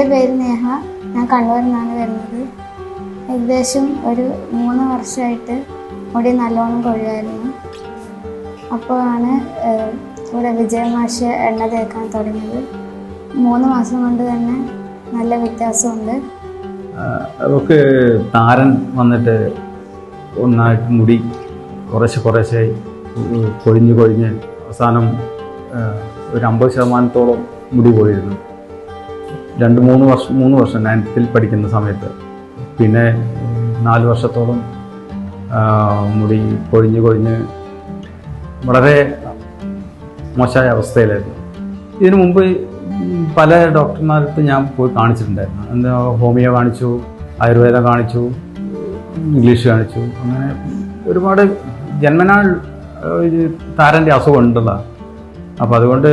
എന്റെ പേര് നേഹ. ഞാൻ കണ്ണൂരിൽ നിന്നാണ് വരുന്നത്. ഏകദേശം ഒരു മൂന്ന് വർഷമായിട്ട് മുടി നല്ലോണം കൊഴിയായിരുന്നു. അപ്പോഴാണ് ഇവിടെ വിജയമാഷ എണ്ണ തേക്കാൻ തുടങ്ങിയത്. മൂന്ന് മാസം കൊണ്ട് തന്നെ നല്ല വ്യത്യാസമുണ്ട്. അതൊക്കെ താരൻ വന്നിട്ട് ഒന്നായിട്ട് മുടി കുറേശ്ശെ കുറേശ്ശെ കൊഴിഞ്ഞ് കൊഴിഞ്ഞ് അവസാനം ഒരു അമ്പത് ശതമാനത്തോളം മുടി പോയിരുന്നു രണ്ട് മൂന്ന് വർഷം മൂന്ന് വർഷം നയൻത്തിൽ പഠിക്കുന്ന സമയത്ത്. പിന്നെ നാല് വർഷത്തോളം മുടി കൊഴിഞ്ഞ് കൊഴിഞ്ഞ് വളരെ മോശമായ അവസ്ഥയിലായിരുന്നു. ഇതിനു മുമ്പ് പല ഡോക്ടർമാർക്ക് ഞാൻ പോയി കാണിച്ചിട്ടുണ്ടായിരുന്നു. എന്താ ഹോമിയോ കാണിച്ചു ആയുർവേദം കാണിച്ചു ഇംഗ്ലീഷ് കാണിച്ചു അങ്ങനെ ഒരുപാട് ജന്മനാൾ താരന്റെ അസുഖം ഉണ്ടല്ലോ അപ്പോൾ അതുകൊണ്ട്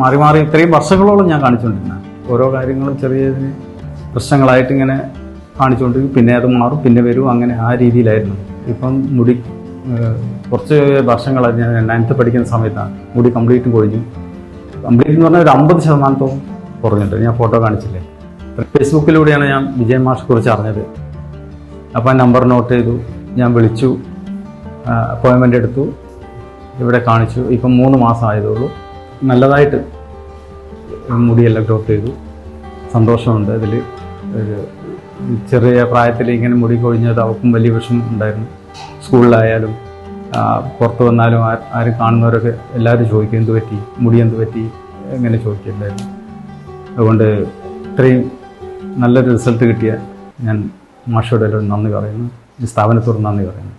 മാറി മാറി ഇത്രയും വർഷങ്ങളോളം ഞാൻ കാണിച്ചുകൊണ്ടിരുന്ന ഓരോ കാര്യങ്ങളും ചെറിയ പ്രശ്നങ്ങളായിട്ട് ഇങ്ങനെ കാണിച്ചുകൊണ്ടിരിക്കും. പിന്നെ അത് മാറും പിന്നെ വരും. അങ്ങനെ ആ രീതിയിലായിരുന്നു. ഇപ്പം മുടി കുറച്ച് വർഷങ്ങളായി ഞാൻ നയൻത്ത് പഠിക്കുന്ന സമയത്താണ്. മുടി കംപ്ലീറ്റും കൊഴിഞ്ഞു. കംപ്ലീറ്റ് എന്ന് പറഞ്ഞാൽ ഒരു അമ്പത് ശതമാനത്തോളം കുറഞ്ഞിട്ടുണ്ട് ഞാൻ ഫോട്ടോ കാണിച്ചില്ലേ? ഫേസ്ബുക്കിലൂടെയാണ് ഞാൻ വിജയ് കുറിച്ച് അറിഞ്ഞത്. അപ്പോൾ ആ നമ്പർ നോട്ട് ചെയ്തു. ഞാൻ വിളിച്ചു. അപ്പോയിൻമെന്റ് എടുത്തു. ഇവിടെ കാണിച്ചു. ഇപ്പം മൂന്ന് മാസം ആയതുള്ളൂ നല്ലതായിട്ട് മുടിയെല്ലാം ഗ്രോത്ത് ചെയ്തു. സന്തോഷമുണ്ട് അതിൽ ചെറിയ പ്രായത്തിൽ ഇങ്ങനെ മുടി കൊഴിഞ്ഞത് അവർക്കും വലിയ വിഷമം ഉണ്ടായിരുന്നു. സ്കൂളിലായാലും പുറത്തു വന്നാലും ആരും കാണുന്നവരൊക്കെ എല്ലാവരും ചോദിക്കും എന്ത് പറ്റി? മുടി എന്ത് പറ്റി? എങ്ങനെ ചോദിക്കുന്നുണ്ടായിരുന്നു. അതുകൊണ്ട് ഇത്രയും നല്ലൊരു റിസൾട്ട് കിട്ടിയ ഞാൻ മാഷോട് നന്ദി പറയുന്നു. സ്ഥാപനത്തോട് നന്ദി പറയുന്നു.